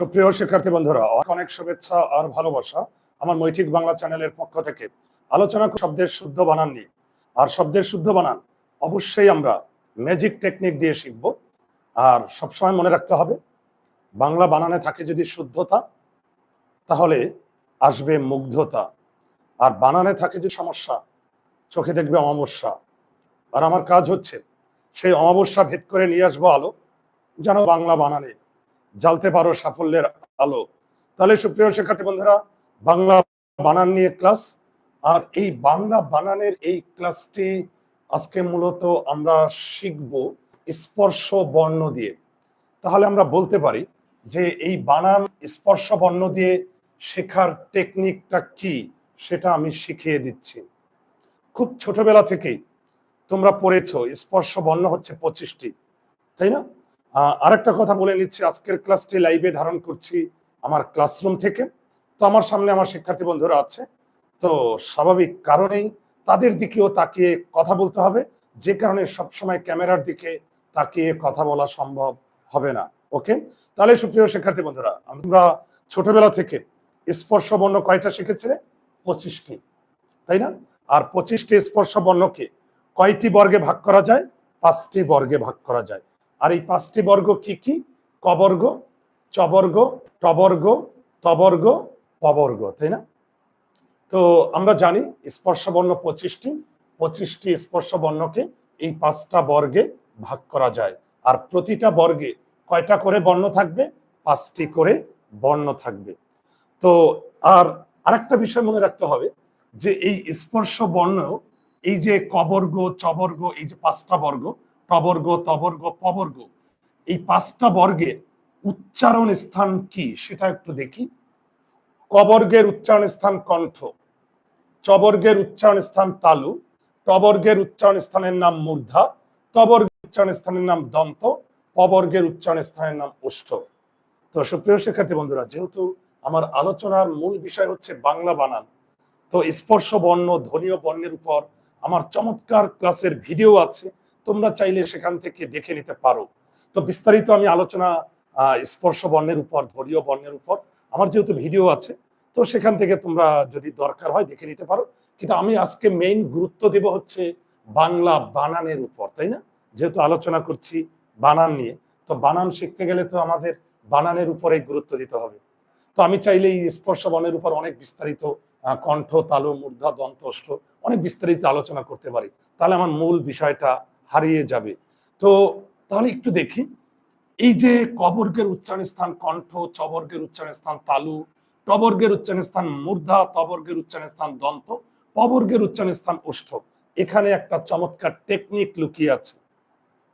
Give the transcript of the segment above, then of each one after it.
সুপ্রিয় শিক্ষার্থী বন্ধুরা, অনেক শুভেচ্ছা আর ভালোবাসা আমার মৈঠিক বাংলা চ্যানেলের পক্ষ থেকে। আলোচনা শব্দের শুদ্ধ বানান নিয়ে। আর শব্দের শুদ্ধ বানান অবশ্যই আমরা ম্যাজিক টেকনিক দিয়ে শিখব। আর সবসময় মনে রাখতে হবে, বাংলা বানানে থাকে যদি শুদ্ধতা, তাহলে আসবে মুগ্ধতা। আর বানানে থাকে যে সমস্যা, চোখে দেখবে অমাবস্যা। আর আমার কাজ হচ্ছে, সেই অমাবস্যা ভেদ করে নিয়ে আসব আলো, যেন বাংলা বানানে জ্বালতে পারো সাফল্যের আলো। তাহলে সুপ্রিয় শিক্ষার্থী বন্ধুরা, বাংলা বানান নিয়ে ক্লাস। আর এই বাংলা বানানের এই ক্লাসটি আজকে মূলত আমরা শিখব স্পর্শ বর্ণ দিয়ে। তাহলে আমরা বলতে পারি যে এই বানান স্পর্শ বর্ণ দিয়ে শেখার টেকনিকটা কি, সেটা আমি শিখিয়ে দিচ্ছি। খুব ছোটবেলা থেকেই তোমরা পড়েছো, স্পর্শ বর্ণ হচ্ছে পঁচিশটি, তাই না? আরেকটা কথা বলে নিচ্ছি। আজকের ক্লাসটি লাইভে ধারণ করছি আমার ক্লাসরুম থেকে। তো আমার সামনে আমার শিক্ষার্থী বন্ধুরা আছে। তো স্বাভাবিক কারণেই তাদের দিকেও তাকিয়ে কথা বলতে হবে। যে কারণে সবসময় ক্যামেরার দিকে তাকিয়ে কথা বলা সম্ভব হবে না। ওকে তাহলে সুপ্রিয় শিক্ষার্থী বন্ধুরা, আমরা ছোটবেলা থেকে স্পর্শ বর্ণ কয়টা শিখেছে? পঁচিশটি। তাই না? আর পঁচিশটি স্পর্শ বর্ণকে কয়টি বর্গে ভাগ করা যায়? পাঁচটি বর্গে ভাগ করা যায়। আর এই পাঁচটি বর্গ কি কি? কবর্গ, চবর্গ টবর্গ তবর্গ, পবর্গ, তাই না? তো আমরা জানি স্পর্শ বর্ণ পঁচিশটি। পঁচিশটি স্পর্শ বর্ণকে এই পাঁচটা বর্গে ভাগ করা যায়। আর প্রতিটা বর্গে কয়টা করে বর্ণ থাকবে? পাঁচটি করে বর্ণ থাকবে। তো আর আরেকটা বিষয় মনে রাখতে হবে যে এই স্পর্শ বর্ণ এই যে কবর্গ, চবর্গ, এই যে পাঁচটা বর্গ টবর্গ তবর্গ পবর্গ এই পাঁচটা বর্গের উচ্চারণ স্থান কি সেটা একটু দেখি। কবর্গের উচ্চারণ স্থান কণ্ঠ, চবর্গের উচ্চারণ স্থান তালু টবর্গের উচ্চারণ স্থানের নাম মূর্ধা, তবর্গের উচ্চারণ স্থানের নাম দন্ত পবর্গের উচ্চারণ স্থানের নাম ওষ্ঠ। তো সুপ্রিয় শিক্ষার্থী বন্ধুরা, যেহেতু আমার আলোচনার মূল বিষয় হচ্ছে বাংলা বানান, তো স্পর্শ বর্ণ, ধ্বনীয় বর্ণের উপর আমার চমৎকার ক্লাসের ভিডিও আছে। তোমরা চাইলে সেখান থেকে দেখে নিতে পারো। তো বিস্তারিত আমি আলোচনা স্পর্শ বর্ণের উপর ধর্মীয় বর্ণের উপর, আমার যেহেতু ভিডিও আছে, তো সেখান থেকে তোমরা যদি দরকার হয় দেখে নিতে পারো। কিন্তু আমি আজকে মেইন গুরুত্ব দেব হচ্ছে বাংলা বানানের উপর, তাই না? যেহেতু আলোচনা করছি বানান নিয়ে, তো বানান শিখতে গেলে তো আমাদের বানানের উপরে গুরুত্ব দিতে হবে। তো আমি চাইলে এই স্পর্শ বর্ণের উপর অনেক বিস্তারিত কণ্ঠ, তালু, মূর্ধা দন্ত অনেক বিস্তারিত আলোচনা করতে পারি। তাহলে আমার মূল বিষয়টা হারিয়ে যাবে। তো তাহলে একটু দেখি। এই যে কবর্গের উচ্চারণ স্থান কণ্ঠ চবর্গের উচ্চারণ স্থান তালু টবর্গের উচ্চারণ স্থান মূর্ধা তবর্গের উচ্চারণ স্থান দন্ত পবর্গের উচ্চারণ স্থান ওষ্ঠ। এখানে একটা চমৎকার টেকনিক লুকিয়ে আছে।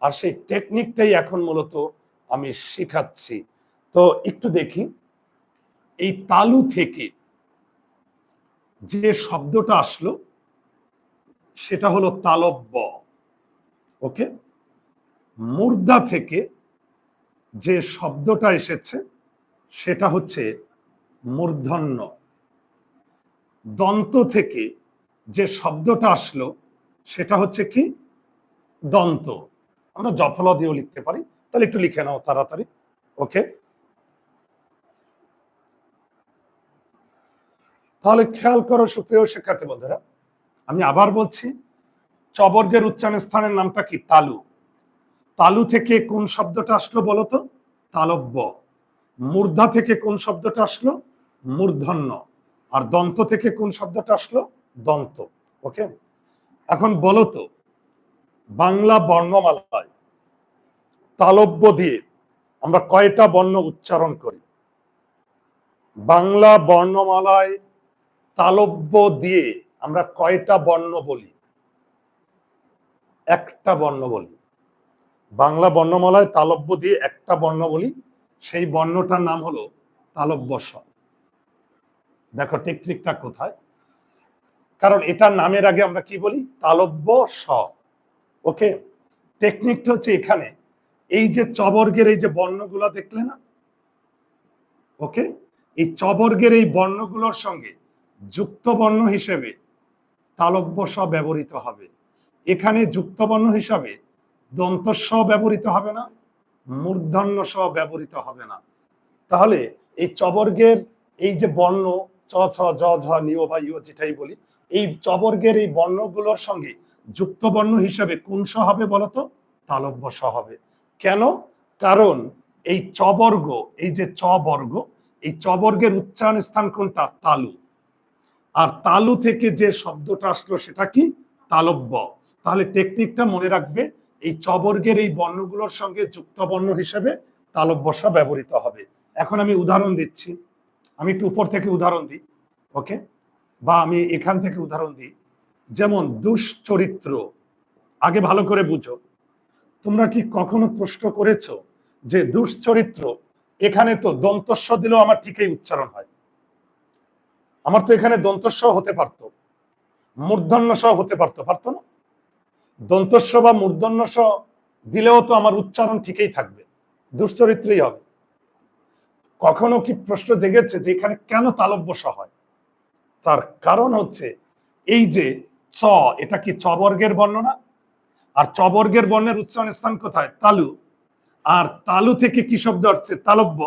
আর সেই টেকনিকটাই এখন মূলত আমি শিখাচ্ছি। তো একটু দেখি। এই তালু থেকে যে শব্দটা আসলো, সেটা হলো তালব্য। ওকে? মুর্দা থেকে যে শব্দটা এসেছে, সেটা হচ্ছে মূর্ধন্য। দন্ত থেকে যে শব্দটা আসলো, সেটা হচ্ছে কি? দন্ত। আমরা জফলা দিয়েও লিখতে পারি, তাহলে একটু লিখে নাও তাড়াতাড়ি, ওকে? তাহলে খেয়াল করো সুপ্রিয় শিক্ষার্থী বন্ধুরা, আমি আবার বলছি চবর্গের উচ্চারণ স্থানের নামটা কি? তালু। তালু থেকে কোন শব্দটা আসলো বলতো? তালব্য। মূর্ধা থেকে কোন শব্দটা আসলো? মূর্ধন্য। আর দন্ত থেকে কোন শব্দটা আসলো? দন্ত। ওকে? এখন বলো তো বাংলা বর্ণমালায় তালব্য দিয়ে আমরা কয়টা বর্ণ উচ্চারণ করি? বাংলা বর্ণমালায় তালব্য দিয়ে আমরা কয়টা বর্ণ বলি? একটা বর্ণ বলি। বাংলা বর্ণমালায় তালব্য দিয়ে একটা বর্ণ বলি, সেই বর্ণটার নাম হলো তালব্য স দেখো টেকনিকটা কোথায়? কারণ এটার নামের আগে আমরা কি বলি? তালব্য স ওকে? টেকনিকটা হচ্ছে এখানে। এই যে চবর্গের এই যে বর্ণগুলো দেখলে না? ওকে? এই চবর্গের এই বর্ণগুলোর সঙ্গে যুক্ত বর্ণ হিসেবে তালব্য স ব্যবহৃত হবে। এখানে যুক্তবর্ণ হিসাবে দন্ত স ব্যবহৃত হবে না মূর্ধন্য স ব্যবহৃত হবে না। তাহলে এই চবর্গের এই যে বর্ণ, চ, ছ জ ঝ নিয় বা ইয় যেটাই বলি, এই চবর্গের এই বর্ণগুলোর সঙ্গে যুক্ত বর্ণ হিসাবে কোন স হবে বলতো? তালব্য স হবে। কেন? কারণ এই চবর্গ, এই যে চ বর্গ এই চবর্গের উচ্চারণ স্থান কোনটা? তালু। আর তালু থেকে যে শব্দটা আসলো সেটা কি? তালব্য। তাহলে টেকনিকটা মনে রাখবে, এই চবর্গের এই বর্ণগুলোর সঙ্গে যুক্ত বর্ণ হিসেবে তালব্যসা ব্যবহৃত হবে। এখন আমি উদাহরণ দিচ্ছি। আমি একটু উপর থেকে উদাহরণ দিই ওকে বা আমি এখান থেকে উদাহরণ দিই। যেমন, দুশ্চরিত্র। আগে ভালো করে বুঝো। তোমরা কি কখনো প্রশ্ন করেছ যে দুশ্চরিত্র? এখানে তো দন্তস্ব দিলেও আমার ঠিকই উচ্চারণ হয়। আমার তো এখানে দন্তস্ব হতে পারতো। মূর্ধন্য স হতে পারতো পারতো না? দন্তস্ব বা মূর্ধন্য স দিলেও তো আমার উচ্চারণ ঠিকই থাকবে। দুশ্চরিত্রই হবে। কখনো কি প্রশ্ন জেগেছে যে এখানে কেন তালব্য স হয়? তার কারণ হচ্ছে এই যে চ, এটা কি চবর্গের বর্ণনা আর চবর্গের বর্ণের উচ্চারণ স্থান কোথায়? তালু। আর তালু থেকে কি শব্দ আসছে? তালব্য।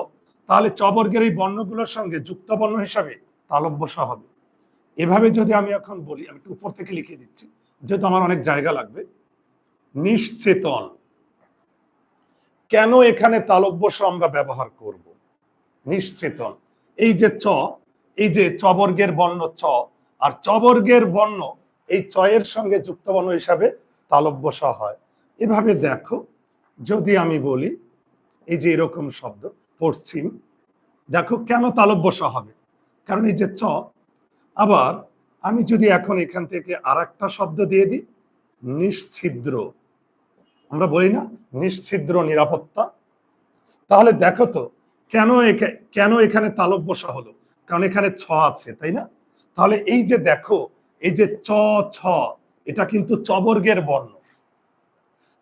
তাহলে চবর্গের এই বর্ণগুলোর সঙ্গে যুক্ত বর্ণ হিসাবে তালব্যস হবে। এভাবে যদি আমি এখন বলি, আমি একটু উপর থেকে লিখে দিচ্ছি। যেহেতু আমার অনেক জায়গা লাগবে, নিশ্চেতন। কেন এখানে তালব্য স আমরা ব্যবহার করব? নিশ্চেতন। এই যে চ, এই যে চবর্গের বর্ণ চ, আর চবর্গের বর্ণ এই চয়ের সঙ্গে যুক্ত বর্ণ হিসাবে তালব্য স হয়। এভাবে দেখো, যদি আমি বলি, এই যে এরকম শব্দ, পশ্চিম, দেখো কেন তালব্য স হবে? কারণ এই যে চ, আবার আমি যদি এখন এখান থেকে আর একটা শব্দ দিয়ে দিই, নিশ্ছিদ্র। আমরা বলি না, নিশ্ছিদ্র নিরাপত্তা। তাহলে দেখো তো, কেন কেন এখানে তালব্য স হলো? কারণ এখানে ছ আছে, তাই না? তাহলে এই যে দেখো, এই যে চ, ছ, এটা কিন্তু চবর্গের বর্ণ।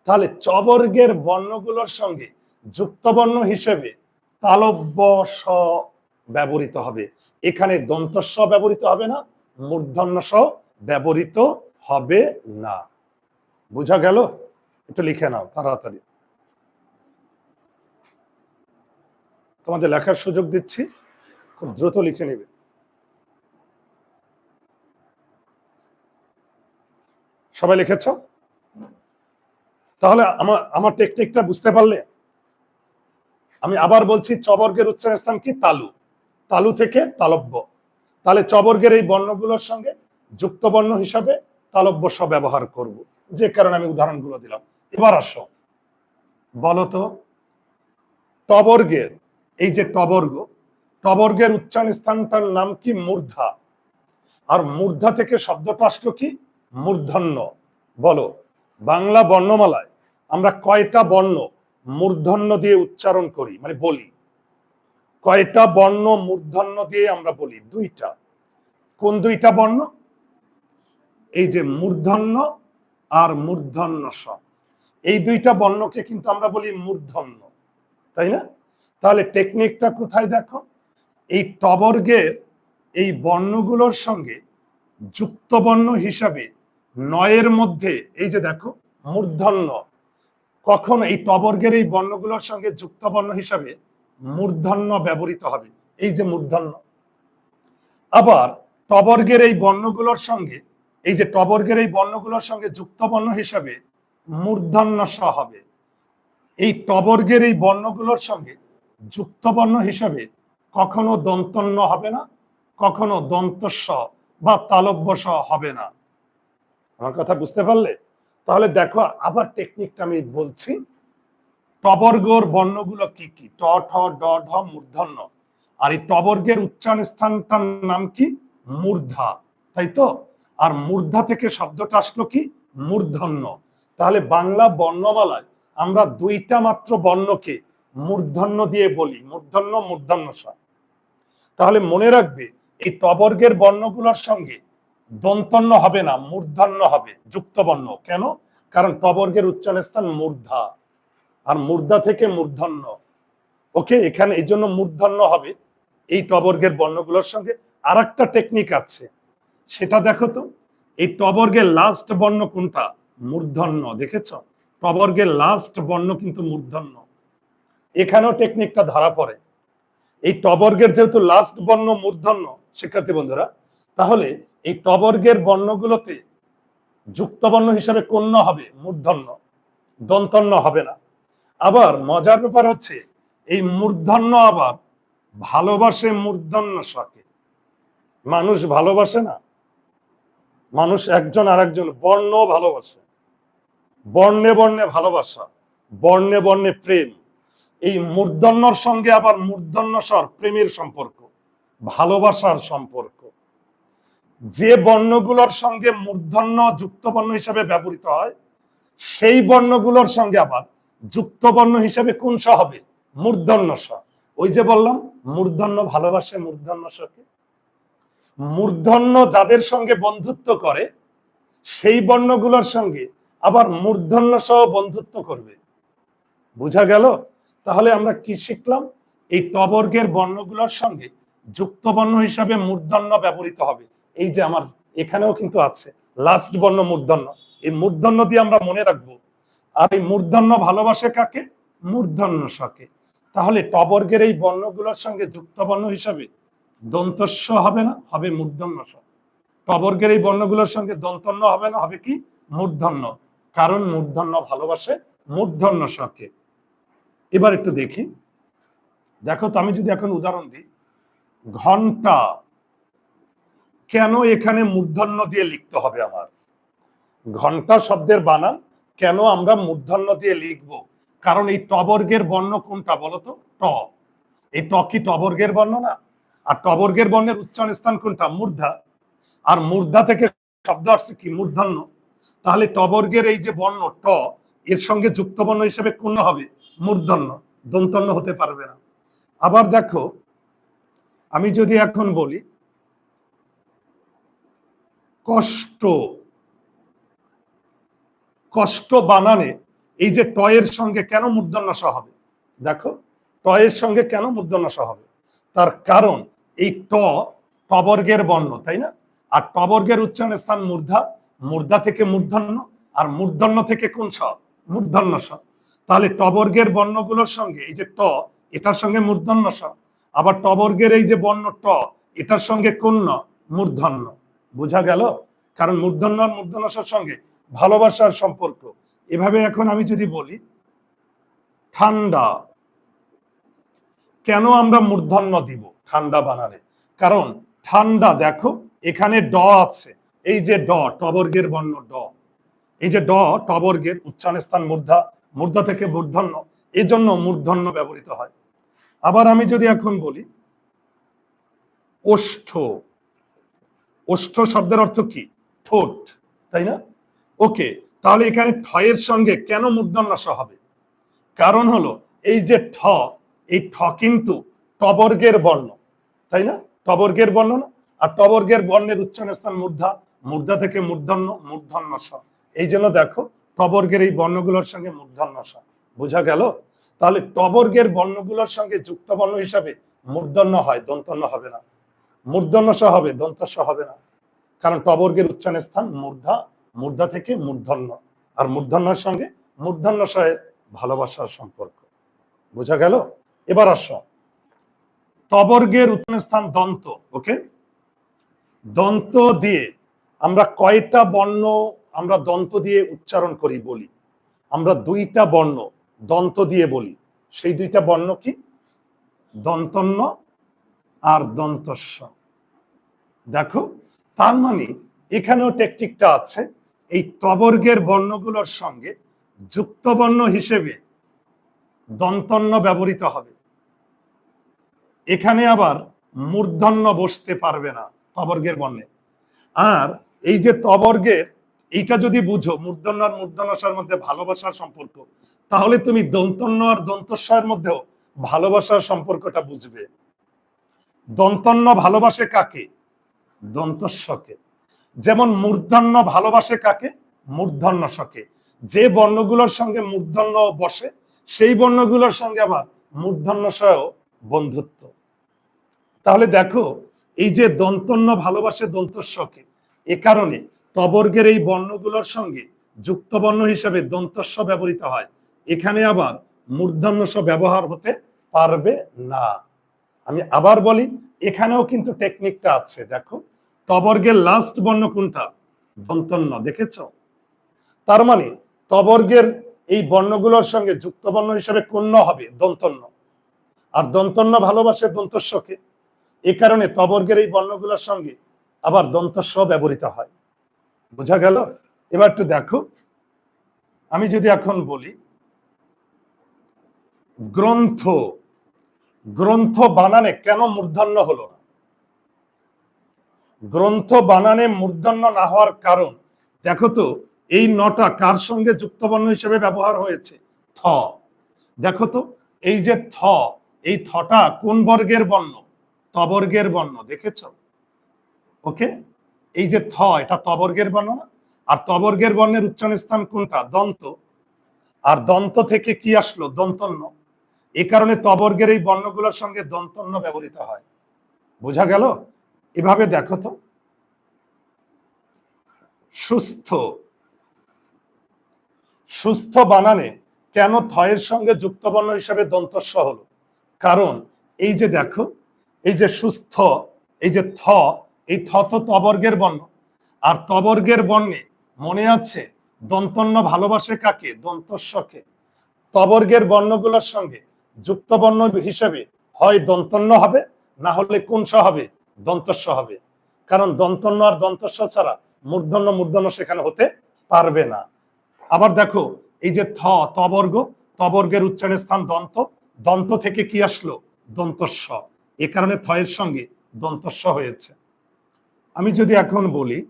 তাহলে চবর্গের বর্ণগুলোর সঙ্গে যুক্ত বর্ণ হিসেবে তালব্য স ব্যবহৃত হবে। এখানে দন্তস্ব ব্যবহৃত হবে না মূর্ধন্য স ব্যবহৃত হবে না। বুঝা গেল? একটু লিখে নাও তাড়াতাড়ি। তোমাদের লেখার সুযোগ দিচ্ছি, খুব দ্রুত লিখে নেবে। সবাই লিখেছ? তাহলে আমার আমার টেকনিকটা বুঝতে পারলে? আমি আবার বলছি, চবর্গের উচ্চারণ স্থান কি? তালু। তালু থেকে তালব্য। তাহলে চবর্গের এই বর্ণগুলোর সঙ্গে যুক্ত বর্ণ হিসাবে তালব্য স ব্যবহার করব। যে কারণে আমি উদাহরণগুলো দিলাম। এবার আসো। বলতো, টবর্গের, এই যে টবর্গ, টবর্গের উচ্চারণ স্থানটার নাম কি মূর্ধা? আর মূর্ধা থেকে শব্দটা আসলো কি? মূর্ধন্য। বলো, বাংলা বর্ণমালায় আমরা কয়টা বর্ণ মূর্ধন্য দিয়ে উচ্চারণ করি? মানে বলি। কয়টা বর্ণ মূর্ধন্য দিয়ে আমরা বলি? দুইটা। কোন দুইটা বর্ণ? এই যে মূর্ধন্য আর মূর্ধন্য স এই দুইটা বর্ণকে কিন্তু আমরা বলি মূর্ধন্য, তাই না? তাহলে টেকনিকটা কোথায় দেখো? এই টবর্গের এই বর্ণগুলোর সঙ্গে যুক্ত বর্ণ হিসাবে নয়ের মধ্যে, এই যে দেখো, মূর্ধন্য। কখন এই টবর্গের এই বর্ণগুলোর সঙ্গে যুক্ত বর্ণ হিসাবে মূর্ধন্য ব্যবহৃত হবে। এই যে মূর্ধন্য। আবার টবর্গের এই বর্ণগুলোর সঙ্গে, এই যে টবর্গের এই বর্ণগুলোর সঙ্গে যুক্ত বর্ণ হিসাবে মূর্ধন্য স হবে। এই টবর্গের এই বর্ণগুলোর সঙ্গে যুক্ত বর্ণ হিসাবে কখনো দন্তন্য হবে না, কখনো দন্তস্ব বা তালব্য স হবে না। আমার কথা বুঝতে পারলে? তাহলে দেখো, আবার টেকনিকটা আমি বলছি। টবর্গর বর্ণগুলো কি কি? ট, ঠ, ড, ঢ, মূর্ধন্য। আর এই টবর্গের উচ্চারণ স্থানটার নাম কি? মূর্ধা। তাই তো? আর মূর্ধা থেকে শব্দটা আসলো কি? মূর্ধন্য। তাহলে বাংলা বর্ণমালায় আমরা দুইটা মাত্র বর্ণকে মূর্ধন্য দিয়ে বলি। মূর্ধন্য মূর্ধন্য তাহলে মনে রাখবে, এই টবর্গের বর্ণগুলোর সঙ্গে দন্তন্য হবে না, মূর্ধন্য হবে যুক্ত বর্ণ কেন? কারণ টবর্গের উচ্চারণ স্থান মূর্ধা। আর মূর্ধা থেকে মূর্ধন্য। ওকে, এখানে এই জন্য মূর্ধন্য হবে। এই টবর্গের বর্ণগুলোর সঙ্গে আর একটা টেকনিক আছে। সেটা দেখো তো, এই টবর্গের লাস্ট বর্ণ কোনটা? মূর্ধন্য, দেখেছ? টবর্গের লাস্ট বর্ণ কিন্তু মূর্ধন্য। এখানেও টেকনিকটা ধরা পড়ে। এই টবর্গের যেহেতু লাস্ট বর্ণ মূর্ধন্য, শিক্ষার্থী বন্ধুরা, তাহলে এই টবর্গের বর্ণগুলোতে যুক্ত বর্ণ হিসাবে কন্য হবে? মূর্ধন্য। দন্তন্য হবে না। আবার মজার ব্যাপার হচ্ছে, এই মূর্ধন্য আবার ভালোবাসে মূর্ধন্য সাকে মানুষ ভালোবাসে না। মানুষ একজন আর একজন বর্ণ ভালোবাসে। বর্ণে বর্ণে ভালোবাসা, বর্ণে বর্ণে প্রেম। এই মূর্ধন্যর সঙ্গে আবার মূর্ধন্য স্বর, প্রেমের সম্পর্ক, ভালোবাসার সম্পর্ক। যে বর্ণগুলোর সঙ্গে মূর্ধন্য যুক্ত বর্ণ হিসাবে ব্যবহৃত হয়, সেই বর্ণগুলোর সঙ্গে আবার যুক্ত বর্ণ হিসাবে কোন স হবে? মূর্ধন্য স ওই যে বললাম, মূর্ধন্য ভালোবাসে মূর্ধন্য সকে মূর্ধন্য যাদের সঙ্গে বন্ধুত্ব করে, সেই বর্ণগুলোর সঙ্গে আবার মূর্ধন্য সহ বন্ধুত্ব করবে। বুঝা গেল? তাহলে আমরা কি শিখলাম? এই টবর্গের বর্ণগুলোর সঙ্গে যুক্ত বর্ণ হিসাবে মূর্ধন্য ব্যবহৃত হবে। এই যে আমার এখানেও কিন্তু আছে, লাস্ট বর্ণ মূর্ধন্য। এই মূর্ধন্য দিয়ে আমরা মনে রাখব আর এই মূর্ধন্য ভালোবাসে কাকে? মূর্ধন্য সকে তাহলে টবর্গের এই বর্ণগুলোর সঙ্গে যুক্ত বর্ণ হিসাবে দন্তস্য হবে না, হবে মূর্ধন্য স। টবর্গের এই বর্ণগুলোর সঙ্গে দন্তন্য হবে না, হবে কি? মূর্ধন্য। কারণ মূর্ধন্য ভালোবাসে মূর্ধন্য সকে এবার একটু দেখি। দেখো তো, আমি যদি এখন উদাহরণ দিই। ঘণ্টা, কেন এখানে মূর্ধন্য দিয়ে লিখতে হবে আমার? ঘণ্টা শব্দের বানান কেন আমরা মূর্ধন্য দিয়ে লিখব? কারণ এই টবর্গের বর্ণ কোনটা বলতো ট। এই ট কি টবর্গের বর্ণ না? আর টবর্গের বর্ণের উচ্চারণ স্থান কোনটা? মূর্ধা। আর মূর্ধা থেকে শব্দ আসছে কি? মূর্ধন্য। তাহলে টবর্গের এই যে বর্ণ, ট, এর সঙ্গে যুক্ত বর্ণ হিসেবে কোন হবে? মূর্ধন্য। দন্তন্য হতে পারবে না। আবার দেখো, আমি যদি এখন বলি, কষ্ট কষ্ট বানানে, এই যে টয়ের সঙ্গে কেন মূর্ধন্য স হবে? দেখো, টয়ের সঙ্গে কেন মূর্ধন্য স হবে? তার কারণ, এই ট টবর্গের বর্ণ, তাই না? আর টবর্গের উচ্চারণ স্থান মূর্ধা মূর্ধা থেকে মূর্ধন্য, আর মূর্ধন্য থেকে কোন স? মূর্ধন্য স তাহলে টবর্গের বর্ণগুলোর সঙ্গে, এই যে ট, এটার সঙ্গে মূর্ধন্য স আবার টবর্গের এই যে বর্ণ ট, এটার সঙ্গে কোন? মূর্ধন্য। বোঝা গেল? কারণ মূর্ধন্য আর মূর্ধন্য সর সঙ্গে ভালোবাসার সম্পর্ক। এভাবে এখন আমি যদি বলি, ঠান্ডা। কেন আমরা মূর্ধন্য দিব ঠান্ডা বানালে? কারণ ঠান্ডা দেখো, এখানে ড আছে। এই যে ড, টবর্গের বর্ণ ড। এই যে ড, টবর্গের উচ্চারণ স্থান মূর্ধা মূর্ধা থেকে মূর্ধন্য। এই জন্য মূর্ধন্য ব্যবহৃত হয়। আবার আমি যদি এখন বলি, ওষ্ঠ। ওষ্ঠ শব্দের অর্থ কি? ঠোঁট, তাই না? ওকে, তাহলে এখানে ঠয়ের সঙ্গে কেন মূর্ধন্য স হবে? কারণ হলো, এই যে ঠ, এই ঠ কিন্তু টবর্গের বর্ণ, তাই না? টবর্গের বর্ণ না? আর টবর্গের বর্ণের উচ্চারণ স্থান মূর্ধা মূর্ধা থেকে মূর্ধন্য মূর্ধন্য স এই জন্য দেখো, টবর্গের এই বর্ণগুলোর সঙ্গে মূর্ধন্য স বোঝা গেল? তাহলে টবর্গের বর্ণগুলোর সঙ্গে যুক্ত বর্ণ হিসাবে মূর্ধন্য হয়, দন্তন্য হবে না। মূর্ধন্য স হবে দন্তস্ব হবে না। কারণ টবর্গের উচ্চারণ স্থান মূর্ধা মূর্ধা থেকে মূর্ধন্য। আর মূর্ধন্যর সঙ্গে মূর্ধন্য সহের ভালোবাসার সম্পর্ক। বোঝা গেল? এবার আস। তবর্গের স্থান দন্ত, ওকে? দন্ত দিয়ে আমরা কয়টা বর্ণ আমরা দন্ত দিয়ে উচ্চারণ করি বলি? আমরা দুইটা বর্ণ দন্ত দিয়ে বলি। সেই দুইটা বর্ণ কি? দন্তন্য আর দন্তস্ব। দেখো, তার মানে এখানেও টেকটিকটা আছে। এই তবর্গের বর্ণগুলোর সঙ্গে যুক্ত বর্ণ হিসেবে দন্তন্য ব্যবহৃত হবে। এখানে আবার মূর্ধন্য বসতে পারবে না তবর্গের বর্ণে। আর এই যে তবর্গের, এইটা যদি বুঝো, মূর্ধন্য আর মূর্ধন্যসার মধ্যে ভালোবাসার সম্পর্ক, তাহলে তুমি দন্তন্য আর দন্তস্বয়ের মধ্যেও ভালোবাসার সম্পর্কটা বুঝবে। দন্তন্য ভালোবাসে কাকে? দন্তস্বকে। যেমন মূর্ধন্য ভালোবাসে কাকে, মূর্ধন্য শকে যে বর্ণগুলোর সঙ্গে মূর্ধন্য বসে, সেই বর্ণগুলোর সঙ্গে আবার মূর্ধন্য সহ বন্ধুত্ব। তাহলে দেখো, এই যে দন্তন্য ভালোবাসে দন্তস্বকে এ কারণে তবর্গের এই বর্ণগুলোর সঙ্গে যুক্ত বর্ণ হিসেবে দন্তস্ব ব্যবহৃত হয়। এখানে আবার মূর্ধন্য স ব্যবহার হতে পারবে না। আমি আবার বলি, এখানেও কিন্তু টেকনিকটা আছে। দেখো তবর্গের লাস্ট বর্ণ কোনটা? দন্তন্য দেখেছ? তার মানে তবর্গের এই বর্ণগুলোর সঙ্গে যুক্ত বর্ণ হিসেবে কোন হবে? দন্তন্য আর দন্তন্য ভালোবাসে দন্তস্বকে এ কারণে তবর্গের এই বর্ণগুলোর সঙ্গে আবার দন্তস্ব ব্যবহৃত হয়। বোঝা গেল? এবার একটু দেখো। আমি যদি এখন বলি, গ্রন্থ। গ্রন্থ বানানে কেন মূর্ধন্য হলো না? গ্রন্থ বানানে মূর্ধন্য না হওয়ার কারণ। দেখো তো, এই নটা কার সঙ্গে যুক্তবর্ণ হিসেবে ব্যবহার হয়েছে? থ। দেখো তো, এই যে থ, এই থটা কোন বর্গের বর্ণ? তবর্গের বর্ণ, দেখেছ? ওকে? এই যে থ, এটা তবর্গের বর্ণ না? আর তবর্গের বর্ণের উচ্চারণ স্থান কোনটা? দন্ত। আর দন্ত থেকে কি আসলো? দন্তন্য। এ কারণে তবর্গের এই বর্ণগুলোর সঙ্গে দন্তন্য ব্যবহৃত হয়। বোঝা গেল? এভাবে দেখো তো। সুস্থ। সুস্থ বানানে কেন থয়ের সঙ্গে যুক্তবর্ণ হিসাবে দন্তস্ব হলো? কারণ এই যে দেখো, এই যে সুস্থ, এই যে থ, এই থ তো তবর্গের বর্ণ। আর তবর্গের বর্ণে মনে আছে দন্তন্য ভালোবাসে কাকে? দন্তস্বকে। তবর্গের বর্ণগুলোর সঙ্গে যুক্ত বর্ণ হিসেবে হয় দন্তন্য হবে, না হলে কোনস হবে। দন্তস্ব হবে। কারণ দন্তন্য আর দন্তস্ব ছাড়া মূর্ধন্য মূর্ধন্য সেখানে হতে পারবে না। আবার দেখো, এই যে থ, তবর্গ, তবর্গের উচ্চারণের স্থান দন্ত। দন্ত থেকে কি আসলো? দন্তস্ব। এ কারণে থয়ের সঙ্গে দন্তস্ব হয়েছে। আমি যদি এখন বলি,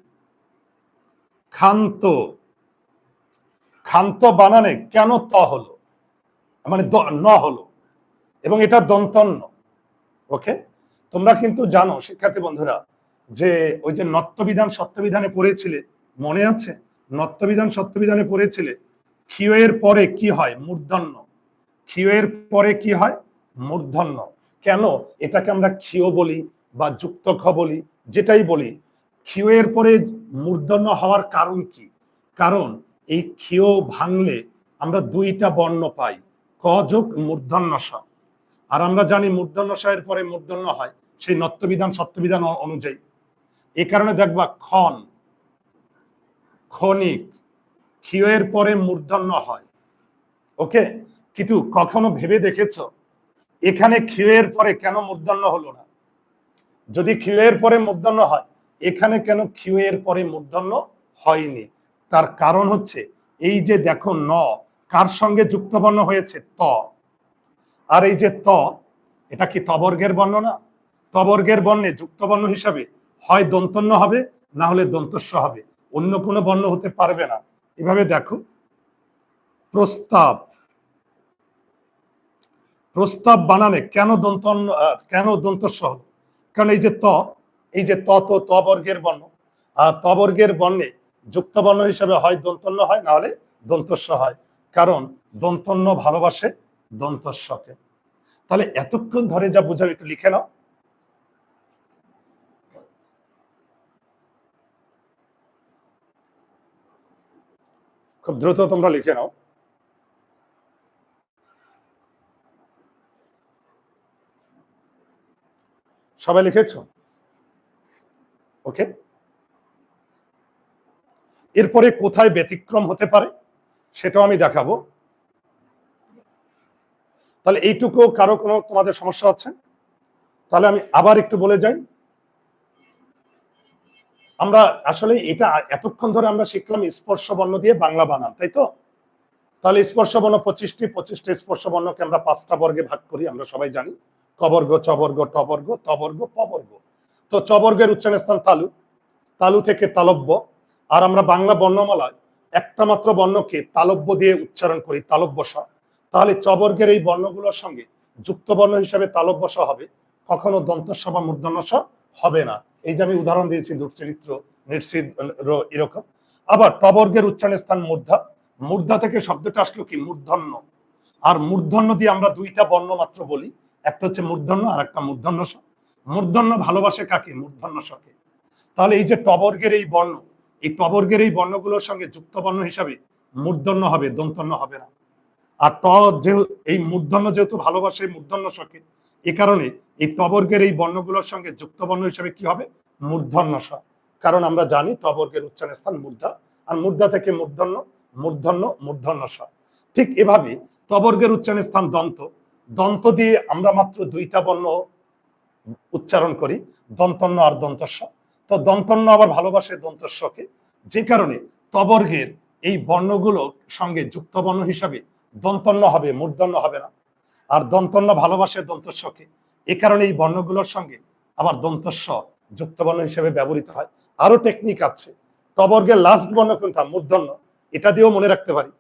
ক্ষান্ত। ক্ষান্ত বানানে কেন ত হলো? মানে ন হলো। এবং এটা দন্তন্য। ওকে? তোমরা কিন্তু জানো, শিক্ষার্থী বন্ধুরা, যে ওই যে নত্যবিধান সত্যবিধানে পড়েছিলে, মনে আছে? নত্যবিধান সত্যবিধানে পড়েছিলে ক্ষিয় পরে কি হয়? মূর্ধন্য। ক্ষিয় পরে কি হয়? মূর্ধন্য। কেন? এটাকে আমরা ক্ষিয় বলি বা যুক্ত খ বলি, যেটাই বলি। ক্ষিয় এর পরে মূর্ধন্য হওয়ার কারণ কি? কারণ এই ক্ষিয় ভাঙলে আমরা দুইটা বর্ণ পাই, ক যোগ মূর্ধন্য স আর আমরা জানি মূর্ধন্য স এর পরে মূর্ধন্য হয়। সেই নত্যবিধান, সত্যবিধান অনুযায়ী। এ কারণে দেখবা খন ক্ষণিক, ক্ষিয়ের পরে মূর্ধন্য হয়। ওকে? কিন্তু কখনো ভেবে দেখেছ? এখানে ক্ষিয়ের পরে কেন মূর্ধন্য হলো না? যদি ক্ষিয়ের পরে মূর্ধন্য হয়, এখানে কেন ক্ষিয়ের পরে মূর্ধন্য হয়নি? তার কারণ হচ্ছে, এই যে দেখো ন, কার সঙ্গে যুক্তবর্ণ হয়েছে ত? আর এই যে ত, এটা কি তবর্গের বর্ণ না? তবর্গের বর্ণে যুক্তবর্ণ হিসাবে হয় দন্তন্য হবে না হলে দন্তস্ব হবে। অন্য কোনো বর্ণ হতে পারবে না। এভাবে দেখো। প্রস্তাব। প্রস্তাব বানানে কেন আহ, কেন দন্তস্ব হলো কারণ এই যে ত এই যে ত তো বর্ণ। আর ত বর্গের বর্ণে যুক্ত বর্ণ হিসাবে হয় দন্তন্য হয় না হলে দন্তস্ব হয়। কারণ দন্তন্য ভালোবাসে দন্তস্বকে। তাহলে এতক্ষণ ধরে যা বুঝাবে একটু লিখে নাও। খুব দ্রুত তোমরা লিখে নাও। সবাই লিখেছ? ওকে। এরপরে কোথায় ব্যতিক্রম হতে পারে সেটাও আমি দেখাবো। তাহলে এইটুকু কারও কোনো তোমাদের সমস্যা আছে তাহলে আমি আবার একটু বলে যাই। আমরা আসলে এটা এতক্ষণ ধরে আমরা শিখলাম স্পর্শ বর্ণ দিয়ে বাংলা বানান, তাই তো? তাহলে স্পর্শ বর্ণ পঁচিশটি পঁচিশটি স্পর্শ বর্ণকে আমরা পাঁচটা বর্গে ভাগ করি, আমরা সবাই জানি। কবর্গ চবর্গ টবর্গ তবর্গ পবর্গ তো চবর্গের উচ্চারণ স্থান তালু। তালু থেকে তালব্য। আর আমরা বাংলা বর্ণমালায় একটা মাত্র বর্ণকে তালব্য দিয়ে উচ্চারণ করি তালব্য স তাহলে চবর্গের এই বর্ণগুলোর সঙ্গে যুক্ত বর্ণ হিসাবে তালব্য স হবে। কখনো দন্তস্ব বা মূর্ধন্য স হবে না। এই যে আমি উদাহরণ দিয়েছি দুশ্চরিত্র নিশ্চিত এরকম। আবার টবর্গের উচ্চারণ স্থান মূর্ধা। মূর্ধা থেকে শব্দটা আসলো কি? মূর্ধন্য। আর মূর্ধন্য দিয়ে আমরা দুইটা বর্ণ মাত্র বলি। একটা হচ্ছে মূর্ধন্য, আর একটা মূর্ধন্য স। মূর্ধন্য ভালোবাসে কাকে? মূর্ধন্য সকে। তাহলে এই যে টবর্গের এই বর্ণ, এই টবর্গের এই বর্ণগুলোর সঙ্গে যুক্ত বর্ণ হিসাবে মূর্ধন্য হবে, দন্তন্য হবে না। আর ট যেহেতু, এই মূর্ধন্য যেহেতু ভালোবাসে, মূর্ধন্য সকে। এ কারণে এই টবর্গের এই বর্ণগুলোর সঙ্গে যুক্ত বর্ণ হিসেবে কি হবে? মূর্ধন্য কারণ আমরা জানি টবর্গের উচ্চারণ স্থান মূর্ধা, আর মূর্ধা থেকে মূর্ধন্য মূর্ধন্য মূর্ধন্য ঠিক এভাবে তবর্গের উচ্চারণ স্থান দন্ত। দন্ত দিয়ে আমরা মাত্র দুইটা বর্ণ উচ্চারণ করি, দন্তন্য আর দন্তস্ব। তো দন্তন্য আবার ভালোবাসে দন্তস্বকে। যে কারণে তবর্গের এই বর্ণগুলো সঙ্গে যুক্ত বর্ণ হিসাবে দন্তন্য হবে, মূর্ধন্য হবে না। আর দন্তন্য ভালোবাসে দন্তস্বকে। এ কারণে এই বর্ণগুলোর সঙ্গে আবার দন্তস্ব যুক্ত বর্ণ হিসেবে ব্যবহৃত হয়। আরও টেকনিক আছে। টবর্গের লাস্ট বর্ণ কোনটা? মূর্ধন্য। এটা দিয়েও মনে রাখতে পারি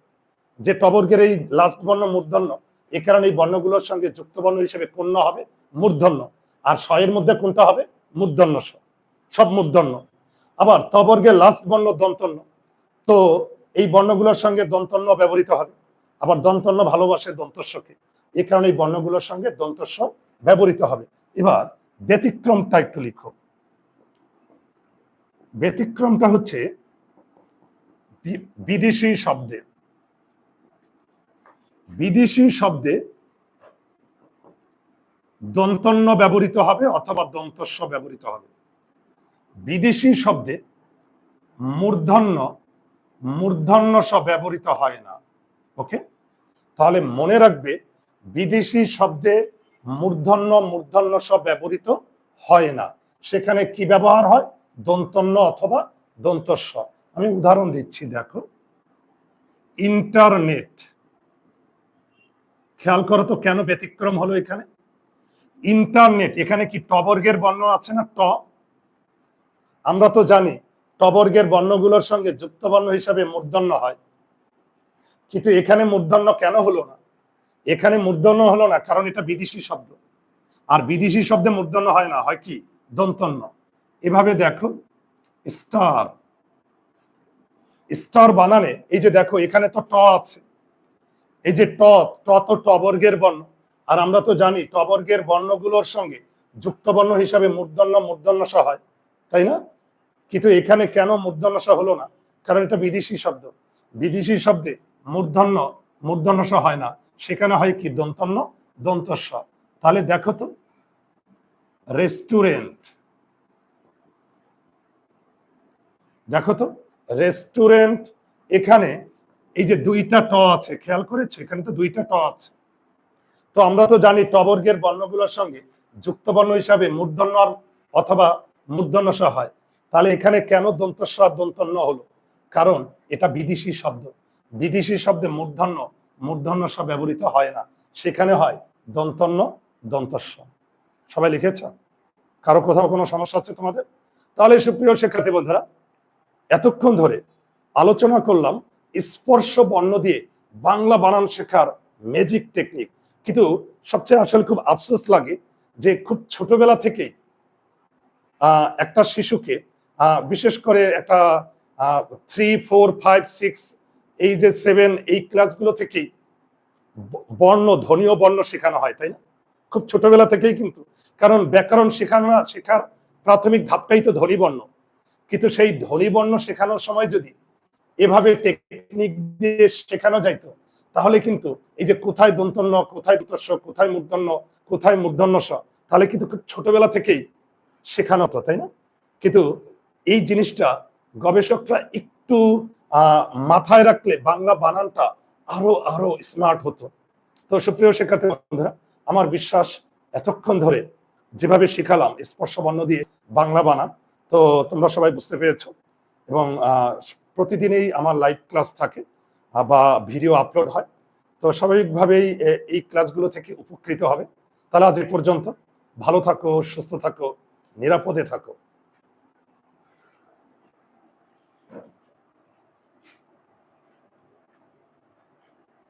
যে টবর্গের এই লাস্ট বর্ণ মূর্ধন্য, এ কারণে এই বর্ণগুলোর সঙ্গে যুক্ত বর্ণ হিসেবে কোন হবে মূর্ধন্য। আর শয়ের মধ্যে কোনটা হবে? মূর্ধন্য সব। মূর্ধন্য। আবার তবর্গের লাস্ট বর্ণ দন্তন্য। তো এই বর্ণগুলোর সঙ্গে দন্তন্য ব্যবহৃত হবে। আবার দন্তন্য ভালোবাসে দন্তস্বকে। এ কারণে বর্ণগুলোর সঙ্গে দন্তস্ব ব্যবহৃত হবে। এবার ব্যতিক্রমটা একটু লিখো। ব্যতিক্রমটা হচ্ছে বিদেশি শব্দে। বিদেশি শব্দে দন্তন্য ব্যবহৃত হবে অথবা দন্তস্ব ব্যবহৃত হবে। বিদেশি শব্দে মূর্ধন্য মূর্ধন্য স ব্যবহৃত হয় না। ওকে? তাহলে মনে রাখবে বিদেশি শব্দে মূর্ধন্য মূর্ধন্য স ব্যবহৃত হয় না। সেখানে কি ব্যবহার হয়? দন্তন্য অথবা দন্তস্ব। আমি উদাহরণ দিচ্ছি দেখো। ইন্টারনেট। খেয়াল করো তো কেন ব্যতিক্রম হলো এখানে? ইন্টারনেট এখানে কি টবর্গের বর্ণ আছে না ট? আমরা তো জানি টবর্গের বর্ণগুলোর সঙ্গে যুক্ত বর্ণ হিসাবে মূর্ধন্য হয়। কিন্তু এখানে মূর্ধন্য কেন হলো না? এখানে মূর্ধন্য হলো না, কারণ এটা বিদেশি শব্দ। আর বিদেশি শব্দে মূর্ধন্য হয় না, হয় কি? দন্তন্য। এভাবে দেখো, স্টার। স্টার বানানে, এই যে দেখো, এখানে তো ট আছে। এই যে ট ট তো টবর্গের বর্ণ। আর আমরা তো জানি, টবর্গের বর্ণগুলোর সঙ্গে যুক্ত বর্ণ হিসাবে মূর্ধন্য মূর্ধন্য স হয়। তাই না? কিন্তু এখানে কেন মূর্ধন্য স হলো না? কারণ এটা বিদেশি শব্দ। বিদেশি শব্দে মূর্ধন্য মূর্ধন্য স হয় না। সেখানে হয় কি? দন্তন্য, দন্তস্ব। তাহলে দেখো তো, রেস্টুরেন্ট। দেখো তো, রেস্টুরেন্ট, এখানে এই যে দুইটা ট আছে, খেয়াল করেছ? এখানে তো দুইটা ট আছে। তো আমরা তো জানি টবর্গের বর্ণগুলোর সঙ্গে যুক্ত বর্ণ হিসাবে মূর্ধন্য অথবা মূর্ধন্য স হয়। তাহলে এখানে কেন দন্তস্ব দন্তন্য হলো? কারণ এটা বিদেশি শব্দ। বিদেশি শব্দে মূর্ধন্য মূর্ধন্য স ব্যবহৃত হয় না। সেখানে হয় দন্তন্য দন্তস্ব। সবাই লিখেছ? কারও কোথাও কোনো সমস্যা হচ্ছে তোমাদের? তাহলে সুপ্রিয় শিক্ষার্থী বন্ধুরা এতক্ষণ ধরে আলোচনা করলাম স্পর্শ বর্ণ দিয়ে বাংলা বানান শেখার ম্যাজিক টেকনিক কিন্তু সবচেয়ে আসলে খুব আফসোস লাগে যে খুব ছোটবেলা আহ, একটা শিশুকে বিশেষ করে একটা থ্রি ফোর ফাইভ সিক্স এই যে সেভেন এই ক্লাসগুলো থেকেই বর্ণ ধ্বনীয় বর্ণ শেখানো হয়, তাই না? খুব ছোটবেলা থেকেই কিন্তু। কারণ ব্যাকরণ শেখানো, শেখার প্রাথমিক ধাপটাই তো ধ্বনি বর্ণ। কিন্তু সেই ধ্বনি বর্ণ শেখানোর সময় যদি এভাবে টেকনিক দিয়ে শেখানো যাইতো, তাহলে কিন্তু এই যে কোথায় দন্তন্য, কোথায় দুতস্ব কোথায় মূর্ধন্য কোথায় মূর্ধন্য স তাহলে কিন্তু খুব ছোটবেলা থেকেই শেখানো হতো, তাই না? কিন্তু এই জিনিসটা গবেষকরা একটু মাথায় রাখলে বাংলা বানানটা আরও আরও স্মার্ট হতো। তো সুপ্রিয় শিক্ষার্থী বন্ধুরা, আমার বিশ্বাস এতক্ষণ ধরে যেভাবে শিখালাম স্পর্শ বর্ণ দিয়ে বাংলা বানান, তো তোমরা সবাই বুঝতে পেরেছ। এবং প্রতিদিনই আমার লাইভ ক্লাস থাকে বা ভিডিও আপলোড হয়। তো স্বাভাবিকভাবেই এই ক্লাসগুলো থেকে উপকৃত হবে। তাহলে আজ এ পর্যন্ত ভালো থাকো, সুস্থ থাকো, নিরাপদে থাকো।